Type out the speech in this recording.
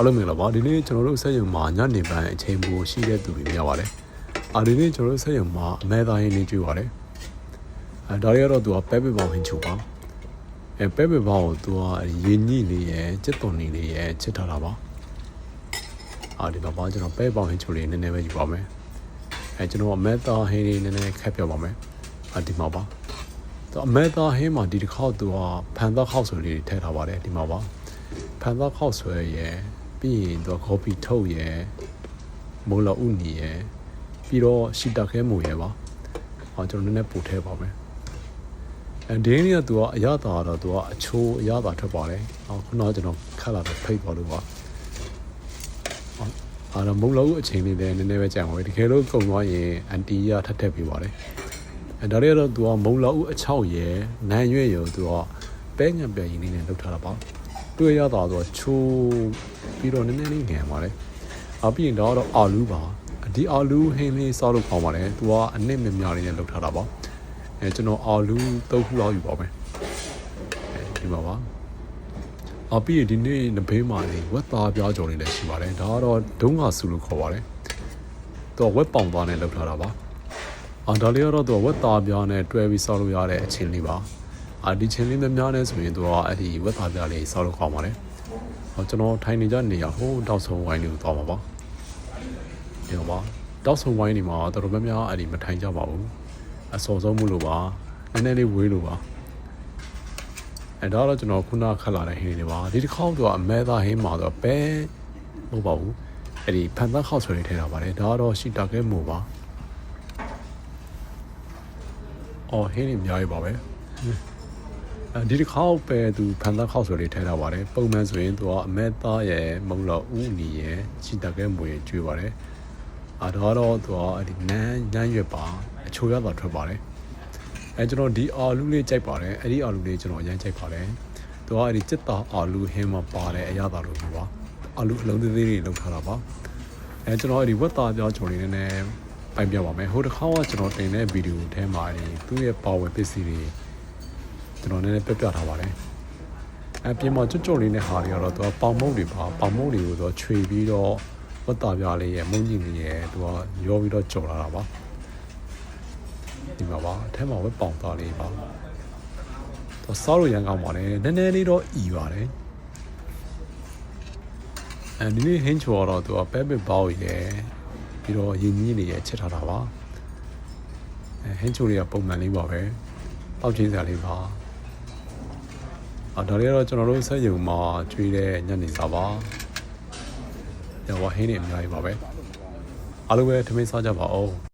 အားလုံးမင်္ဂလာပါဒီနေ့ကျွန်တော်တို့ဆက်ရုံမှာညနေပိုင်းအချိန်ပိုရှိတဲ့သူတွေများပါတယ်အာဒီနေ့ကျွန်တော်တို့ဆက်ရုံမှာအမဲသားရင်းနေကြွပါတယ်အဲဒါရီကတော့သူကပဲပဲပေါင်းဟင်းချိုပါအဲပဲပဲပေါင်းကိုသူကရေညှိလေးရယ်စက်သွန်လေးရယ်ချစ်ထားတာပါအာဒီမှာပါကျွန်တော်ပဲပေါင်းဟင်းချိုလေးနည်းနည်းပဲယူပါမယ်အဲကျွန်တော်အမဲသားဟင်းလေးနည်းနည်းခက်ပြပါမယ်အာဒီမှာပါသူအမဲသားဟင်းမှာဒီတစ်ခေါက်သူကဖန်သားခောက်ဆိုလေးထည့်ထားပါတယ်ဒီမှာပါဖန်သားခောက်ဆွဲရယ် ပြီးရင်တော့ coffee ထုတ်ရယ်မုံလောဥနီရယ်ပြီးတော့ရှီတာခဲမူရယ်ပါဟောကျွန်တော်နည်းနည်းပို့ထဲပါမယ်အဲဒီနေ့ကသူကအရသာတော့သူကအချိုးအရသာထွက်ပါတယ်ဟောခုနကကျွန်တော်ခက်လာတော့ဖိတ်သွားလို့ပါဟောအာတော့မုံလောဥအချိန်လေးလည်းနည်းနည်းပဲကြံပါပဲတကယ်လို့ကုန်သွားရင်အန်တီကထပ်ထပ်ပေးပါတယ်အဲဒါတွေကတော့သူကမုံလောဥအချောက်ရယ်နန်းရွက်ရယ်သူကပဲငံပြန်ရင်းလေးနဲ့လုပ်ထားတာပါတွေ့ရတာဆိုချိုး ပြီးတော့နည်းနည်းလေးငန်ပါလေ။အပြီးရင်တော့အာလူပါ။ဒီအာလူဟင်းလေးစားလို့ခေါင်းပါလေ။ तू ကအနစ်မမြလေးနဲ့လုပ်ထားတာပါ။အဲကျွန်တော်အာလူ၃ခုလောက်ယူပါမယ်။အဲဒီမှာပါ။အပြီးရင်ဒီနေ့နဘေးမှာနေဝက်သားပြားကြော်လေးလည်းရှိပါတယ်။ဒါကတော့ဒုံးငါဆူလို့ခေါ်ပါတယ်။သူကဝက်ပေါင်သားနဲ့လုပ်ထားတာပါ။အာဒါလေးကတော့သူကဝက်သားပြားနဲ့တွဲပြီးစားလို့ရတဲ့အချင်းလေးပါ။အာဒီချင်းလေးများများနဲ့ဆိုရင်သူကအဲ့ဒီဝက်သားပြားလေးစားလို့ခေါ်ပါတယ်။ဟော ကျွန်တော်ထိုင်နေကြနေရဟိုးတောက်ဆုံဝိုင်းလေးကိုသွားမှာပါ။ဒီပါတောက်ဆုံဝိုင်းနေမှာတော်တော်များများအဲ့ဒီမထိုင်ကြပါဘူး။အစော်ဆုံးမှုလို့ပါ။နည်းနည်းလေးဝေးလို့ပါ။အဲဒါတော့ကျွန်တော်ခုနခတ်လာတဲ့ဟင်းလေးတွေပါ။ဒီတစ်ခေါက်တော့အမဲသားဟင်းမှာတော့ပဲမဟုတ်ပါဘူး။အဲ့ဒီဖန်သားခောက်ဆွဲလေးထည့်တာပါတယ်။ဒါကတော့ရှီတာကဲမို့ပါ။အော်ဟင်းလေးအများကြီးပါပဲ။အဲ ဒီတစ်ခေါက်ပဲသူဖန်သားခောက်ဆွဲလေးထည့်ထားပါတယ်ပုံမှန်ဆိုရင်သူကအမဲသားရဲ့မုံလောက်ဥနီရဲ့ချီတကဲမွေကျွေးပါတယ်အာတော့တော့သူကအဲ့ဒီနန်းနန်းရွက်ပါအချိုရတာထွက်ပါတယ်အဲကျွန်တော်ဒီအာလူလေးကြိုက်ပါတယ်အဲ့ဒီအာလူလေးကျွန်တော်အရင်ကြိုက်ပါတယ်သူကအဲ့ဒီစစ်သားအာလူဟင်းမှာပါတယ်အရသာလို့ပြောပါအာလူအလုံးသေးသေးလေးလောက်ထားတာပါအဲကျွန်တော်အဲ့ဒီဝက်သားပြောချုံလေးနည်းနည်းပိုင်ပြပါမယ်ဟိုတစ်ခါကကျွန်တော်တင်တဲ့ဗီဒီယိုထဲမှာဒီသူ့ရဲ့ power ပစ္စည်းတွေ ကျွန်တော်နည်းနည်းပြပြထားပါတယ်အပြင်မှာကြွကြွလေးနဲ့ဟာတွေကတော့သူကပေါင်မုတ်တွေပါပေါင်မုတ်တွေကိုတော့ခြွေပြီးတော့ဝတ်တာပြားလေးရဲ့မုံကြီးလေးရဲ့သူကရောပြီးတော့ကြော်လာတာပါဒီမှာပါအထက်မှာဝက်ပေါင်သားလေးပါသူစားလို့ရန်ကောင်းပါလေနည်းနည်းလေးတော့ဤပါတယ်အဲဒီနေ့ဟင်းချော်တော့သူကပဲပဲဘောက်ရဲ့ပြီးတော့ရင်ကြီးလေးရဲ့ချက်ထားတာပါအဲဟင်းချိုတွေကပုံမှန်လေးပါပဲတောက်ချင်းစရာလေးပါ အော်ဒါလေးကတော့ကျွန်တော်တို့ဆက်ယုံမှာကျွေးတဲ့ညနေစာပါ။ညဝဟင်းနေအများကြီးပါပဲ။အားလုံးပဲထမင်းစားကြပါအောင်။